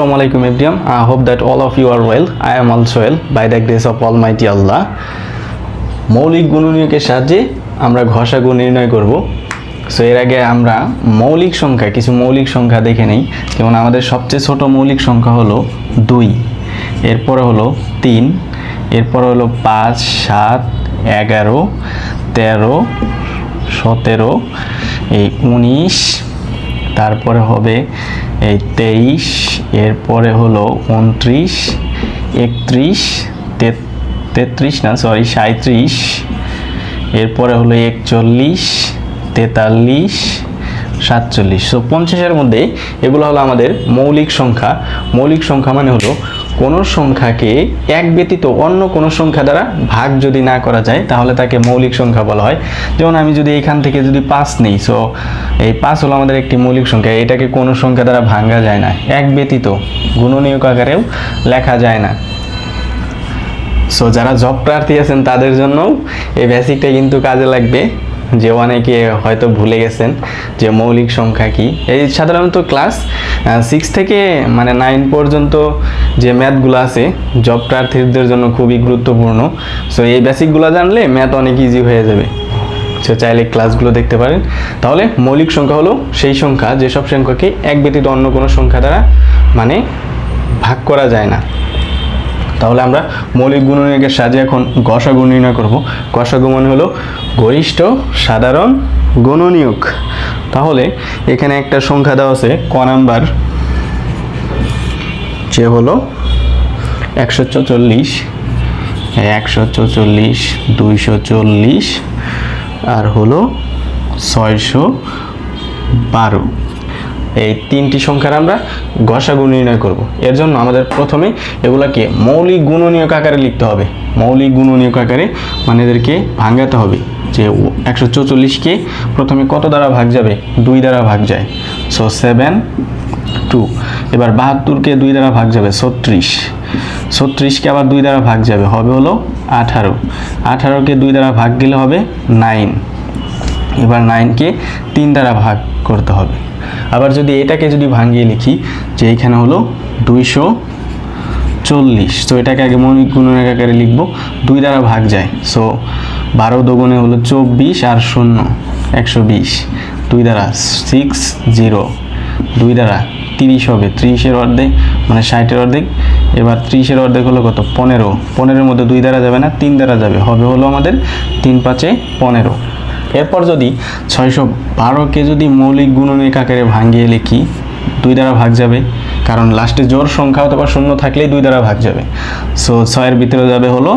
Assalamu alaikum, everyone. I hope that all of you are well. I am also well, by the grace of Almighty Allah. মৌলিক গুণনীয়কের সাহায্যে আমরা ঘষা গুণ নির্ণয় করব সো এর আগে আমরা মৌলিক সংখ্যা, কিছু মৌলিক সংখ্যা দেখে নেই যেমন আমাদের সবচেয়ে ছোট মৌলিক সংখ্যা হলো দুই এরপরে হলো তিন এরপরে হলো পাঁচ, সাত, এগারো, তেরো, সতেরো, এই উনিশ তারপরে হবে এই তেইশ এরপরে হলো উনত্রিশ, একত্রিশ তেত্রিশ না সরি সাঁত্রিশ এরপরে হলো একচল্লিশ, তেতাল্লিশ, সাতচল্লিশ। সো পঞ্চাশের মধ্যে এগুলো হলো আমাদের মৌলিক সংখ্যা। মৌলিক সংখ্যা মানে হলো কোনো সংখ্যাকে এক ব্যতীত অন্য কোনো সংখ্যা দ্বারা ভাগ যদি না করা যায়, তাহলে তাকে মৌলিক সংখ্যা বলা হয়। যেমন আমি যদি এখান থেকে যদি পাঁচ নেই সো এই পাঁচ হলো আমাদের একটি মৌলিক সংখ্যা, এটাকে কোনো সংখ্যা দ্বারা ভাঙা যায় না। এক ব্যতীত গুণনীয়ক আকারেও লেখা যায় না। সো যারা জব প্রার্থী আছেন তাদের জন্যও এই বেসিকটা কিন্তু কাজে লাগবে। যে অনেকে হয়তো ভুলে গেছেন যে মৌলিক সংখ্যা কি। এই সাধারণত ক্লাস সিক্স থেকে মানে নাইন পর্যন্ত যে ম্যাথগুলো আছে জব প্রার্থীদের জন্য খুবই গুরুত্বপূর্ণ। সো এই বেসিকগুলো জানলে ম্যাথ অনেক ইজি হয়ে যাবে। সে চাইলে ক্লাসগুলো দেখতে পারেন। তাহলে মৌলিক সংখ্যা হলো সেই সংখ্যা, যেসব সংখ্যাকে এক ব্যতীত অন্য কোনো সংখ্যা দ্বারা মানে ভাগ করা যায় না। তাহলে আমরা মৌলিক গুণনীয়কের সাহায্যে এখন গসাগু নির্ণয় করব। গসাগু মানে হলো গরিষ্ঠ, সাধারণ, গুণনীয়ক। তাহলে এখানে একটা সংখ্যা দেওয়া আছে, ক নাম্বার, যে হলো একশো চল্লিশ একশো চল্লিশ, দুইশো চল্লিশ, আর হলো ছয়শো বারো। এই তিনটি সংখ্যার আমরা গসাগু নির্ণয় করব। এর জন্য আমাদের প্রথমে এগুলাকে মৌলিক গুণনীয়ক আকারে লিখতে হবে। মৌলিক গুণনীয়ক আকারে মানে এদেরকে ভাঙাতে হবে। যে একশো চৌচল্লিশকে প্রথমে কত দ্বারা ভাগ যাবে? দুই দ্বারা ভাগ যায়। সো সেভেন টু এবার বাহাত্তরকে দুই দ্বারা ভাগ যাবে, ছত্রিশ। ছত্রিশকে আবার দুই দ্বারা ভাগ যাবে, হবে হলো আঠারো। আঠারোকে দুই দ্বারা ভাগ গেলে হবে নাইন এবার নাইনকে তিন দ্বারা ভাগ করতে হবে। আবার যদি এটাকে যদি ভাঙিয়ে লিখি, যে এইখানে হলো দুইশো চল্লিশ, তো এটাকে আগে মৌলিক গুণনের আকারে লিখব, দুই দ্বারা ভাগ যায়। সো বারো দোগুণে হলো চব্বিশ আর শূন্য, একশো বিশ। দুই দ্বারা সিক্স জিরো দুই দ্বারা তিরিশ হবে, ত্রিশের অর্ধেক মানে ষাটের অর্ধেক। এবার ত্রিশের অর্ধেক হলো কত? পনেরো। পনেরোর মধ্যে দুই দ্বারা যাবে না, তিন দ্বারা যাবে। হবে হলো আমাদের তিন পাঁচে পনেরো। এরপর যদি ছয়শো বারোকে যদি মৌলিক গুণনীয়ক আকারে ভাঙিয়ে লিখি, দুই দ্বারা ভাগ যাবে। কারণ লাস্টে জোর সংখ্যা অথবা শূন্য থাকলেই দুই দ্বারা ভাগ যাবে। সো ছয়ের ভিতরে যাবে হলো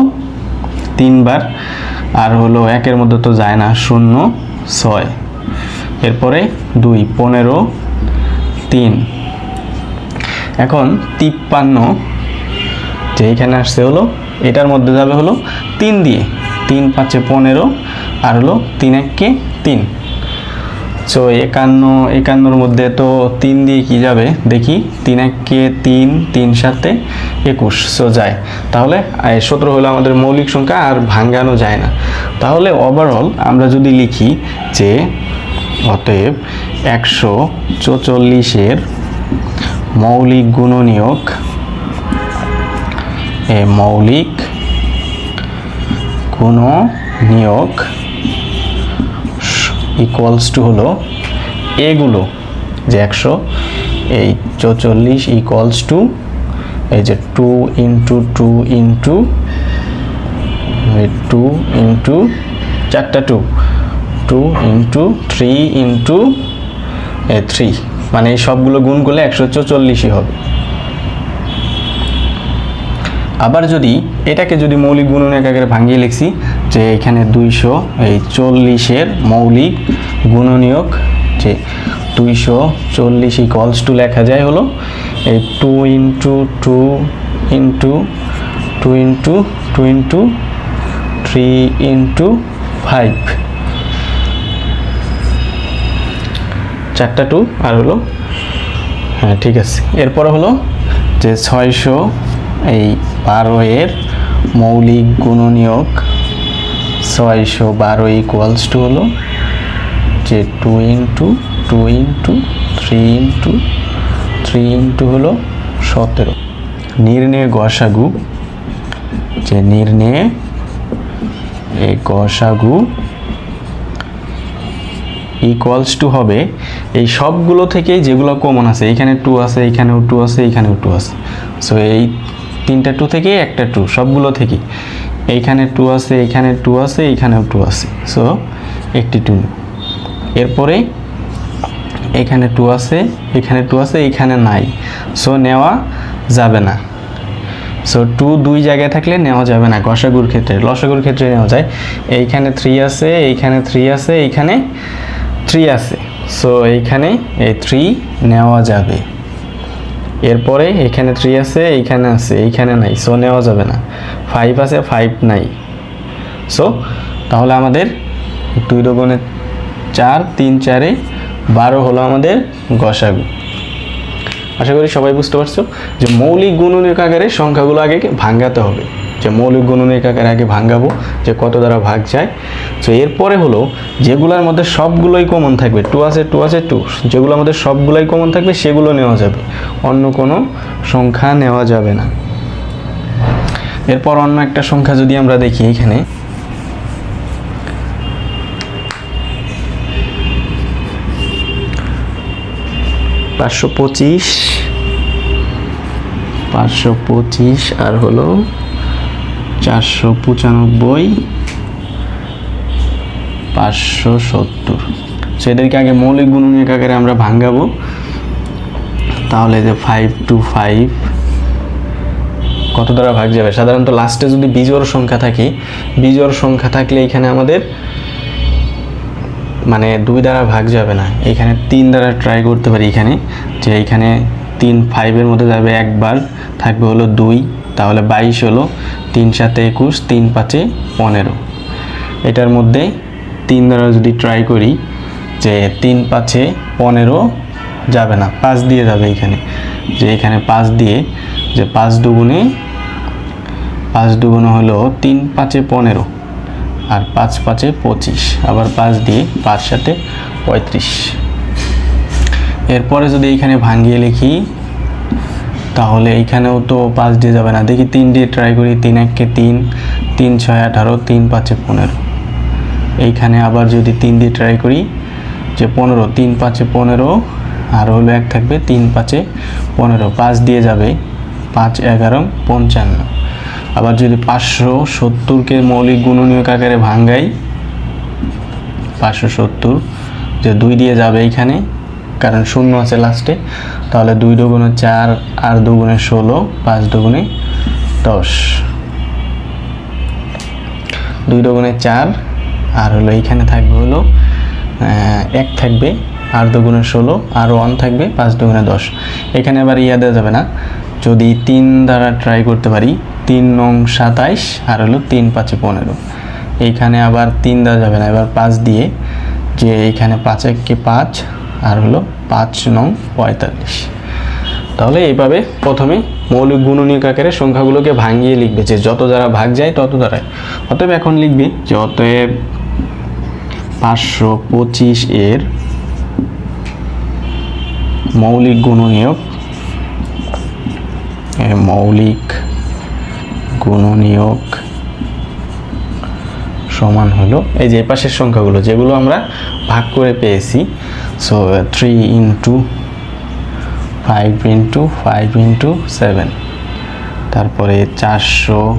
তিনবার, আর হলো একের মধ্যে তো যায় না, শূন্য, ছয়। এরপরে দুই, পনেরো, তিন। এখন তিপ্পান্ন যে এখানে আসছে হলো, এটার মধ্যে যাবে হলো তিন দিয়ে। তিন পাঁচে পনেরো আর হলো তিন এককে তিন। সো একান্ন, একান্নর মধ্যে তো তিন দিয়ে কি যাবে? দেখি, তিন এককে তিন তিন সাথে একুশ। সো যায়। তাহলে সতেরো হলো আমাদের মৌলিক সংখ্যা আর ভাঙ্গানো যায় না। তাহলে ওভারঅল আমরা যদি লিখি যে, অতএব একশো চৌচল্লিশের মৌলিক গুণনীয়ক এ মৌলিক গুণনীয়ক ইকুয়ালস টু হলো এগুলো যে একশো, এই চৌচল্লিশ ইকুয়ালস টু এই যে two into two into two into চারটা two two into three into three মানে এই সবগুলো গুণ করলে একশো চৌচল্লিশই হবে। আবার যদি এটাকে যদি মৌলিক গুণনীয়ক আকারে ভাঙিয়ে লিখছি যে এখানে দুইশো, এই চল্লিশের মৌলিক গুণনীয়ক যে দুইশো চল্লিশ ইকলস টু লেখা যায় হলো, এই two into two into two into two into three into five চারটা টু আর হলো হ্যাঁ ঠিক আছে। এরপর হলো যে ছয়শো, এই বারো এর মৌলিক গুণনীয়ক ছয়শো বারো ইকুয়ালস টু হলো, যে two into two into three into three into হলো সতেরো। নির্ণয় গসাগু, যে নির্ণয়ে এই গসাগু ইকুয়ালস টু হবে, এই সবগুলো থেকেই যেগুলো কমন আছে এইখানে টু আছে এইখানেও টু আছে এইখানেও টু আছে। সো এই তিনটা টু থেকে একটা টু সবগুলো থেকেই। এইখানে টু আছে, এইখানে টু আছে, এইখানেও টু আছে। সো একটি টু এরপরে এখানে টু আছে, এখানে টু আছে, এইখানে নাই। সো নেওয়া যাবে না। সো টু দুই জায়গায় থাকলে নেওয়া যাবে না গসাগুর ক্ষেত্রে। লসাগুর ক্ষেত্রে নেওয়া যায়। এইখানে থ্রি আছে, এইখানে থ্রি আছে, এইখানে থ্রি আছে। সো এইখানে এই থ্রি নেওয়া যাবে। এরপরে এখানে থ্রি আছে, এইখানে আছে, এইখানে নাই সো নেওয়া যাবে না। ফাইভ আছে ফাইভ নাই। সো তাহলে আমাদের দুই দোকানে চার, তিন চারে বারো হলো আমাদের গসাগু। আশা করি সবাই বুঝতে পারছ যে মৌলিক গুণনের আকারে সংখ্যাগুলো আগে ভাঙ্গাতে হবে। যে মৌলিক গুণনীয়ক আকারে আগে ভাঙাবো যে কত দ্বারা ভাগ যায়। তো এরপরে হলো, যেগুলোর মধ্যে সবগুলোই কমন থাকবে টু আছে টু আছে টু যেগুলোর মধ্যে সবগুলোই কমন থাকবে, সেগুলো নেওয়া যাবে। অন্য কোনো সংখ্যা নেওয়া যাবে না। এরপর অন্য একটা সংখ্যা যদি আমরা দেখি এখানে। পাঁচশো পঁচিশ। পাঁচশো পঁচিশ আর হলো চারশো পঁচানব্বই, পাঁচশো সত্তর। সো এদেরকে আগে মৌলিক গুণনীয়ক আকারে আমরা ভাঙ্গাবো। তাহলে যে ফাইভ টু ফাইভ কত দ্বারা ভাগ যাবে? সাধারণত লাস্টে যদি বিজোড় সংখ্যা থাকে, বিজোড় সংখ্যা থাকলে এখানে আমাদের মানে দুই দ্বারা ভাগ যাবে না। এখানে তিন দ্বারা ট্রাই করতে পারি এখানে, যে এখানে তিন ফাইভের মধ্যে যাবে একবার, থাকবে হলো দুই। তাহলে বাইশ হলো তিন সাতে একুশ, তিন পাঁচে পনেরো। এটার মধ্যে তিন দ্বারা যদি ট্রাই করি যে তিন পাঁচে পনেরো যাবে না, পাঁচ দিয়ে যাবে এখানে। যে এখানে পাঁচ দিয়ে, যে পাঁচ দুগুণে পাঁচ দুগুণে হলো তিন পাঁচে পনেরো আর পাঁচ পাঁচে পঁচিশ। আবার পাঁচ দিয়ে পাঁচ সাথে পঁয়ত্রিশ। এরপরে যদি এখানে ভাঙ্গিয়ে লিখি তাহলে এইখানেও তো পাঁচ দিয়ে যাবে না। দেখি তিন দিয়ে ট্রাই করি, তিন এককে তিন তিন ছয় আঠারো, তিন পাঁচে পনেরো। এইখানে আবার যদি তিন দিয়ে ট্রাই করি, যে পনেরো, তিন পাঁচে পনেরো, আর হলো এক থাকবে তিন পাঁচে পনেরো। পাঁচ দিয়ে যাবে পাঁচ এগারো, পঞ্চান্ন। আবার যদি পাঁচশো সত্তরকে মৌলিক গুণনীয়ক আকারে ভাঙ্গাই পাঁচশো সত্তর, যে দুই দিয়ে যাবে এইখানে কারণ শূন্য আছে লাস্টে তাহলে দুই দুগুণে চার আর দুগুণে ষোলো, পাঁচ দুগুণে দশ। দুই দুগুণে চার, আর হলো এইখানে থাকবে হলো এক থাকবে আর দুগুণে ষোলো, আর ওয়ান থাকবে, পাঁচ দুগুণে দশ। এখানে আবার ইয়া দেওয়া যাবে না। যদি তিন দ্বারা ট্রাই করতে পারি, তিন নং সাতাইশ, আর হলো তিন পাঁচে পনেরো। এইখানে আবার তিন দেওয়া যাবে না। এবার পাঁচ দিয়ে যে এইখানে পাঁচ এককে পাঁচ আর হলো পাঁচ নং পঁয়তাল্লিশ। তাহলে এইভাবে প্রথমে মৌলিক গুণনীয়ক আকারে সংখ্যাগুলোকে ভাঙিয়ে লিখবে। যে যত যারা ভাগ যায়, তত দ্বারাই। অতএব এখন লিখবি যে অতএব পাঁচশো পঁচিশ এর মৌলিক গুণনীয়ক মৌলিক গুণনীয়ক সমান হলো এই যে পাশের সংখ্যাগুলো, যেগুলো আমরা ভাগ করে পেয়েছি so three into five into five into seven তারপরে চারশো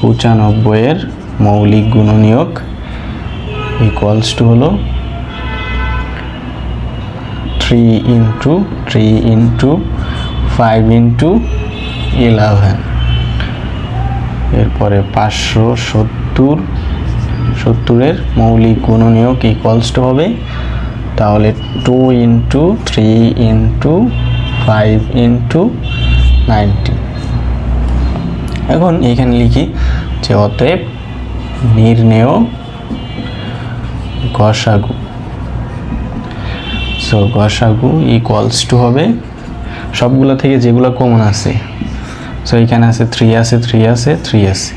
পঁচানব্বইয়ের মৌলিক গুণনীয়ক ইকুয়ালস টু হলো three into three into five into eleven এরপরে পাঁচশো সত্তর, সত্তরের মৌলিক গুণনীয়ক ইকুয়ালস টু হবে তাহলে two into three into five into ninety এখন এখানে লিখি যে অতএব নির্ণেয় গসাগু। সো গসাগু ইকুয়ালস টু হবে সবগুলো থেকে যেগুলো কমন আছে। সো এখানে আছে থ্রি আছে থ্রি আছে থ্রি আছে।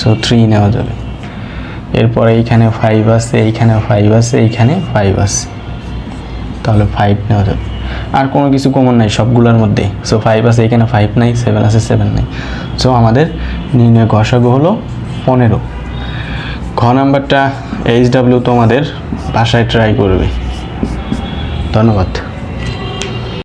সো থ্রি নেওয়া যাবে। এরপরে এইখানে ফাইভ আছে এইখানে ফাইভ আছে, এইখানে ফাইভ আছে। তাহলে ফাইভ নেওয়া যাবে। আর কোনো কিছু কমন নাই সবগুলোর মধ্যে। সো ফাইভ আছে, এখানে ফাইভ নাই সেভেন আছে সেভেন নাই। সো আমাদের নির্ণয় গসাগু হলো পনেরো। ঘ নাম্বারটা এইচ ডাব্লিউ তোমাদের বাসায় ট্রাই করবে। ধন্যবাদ।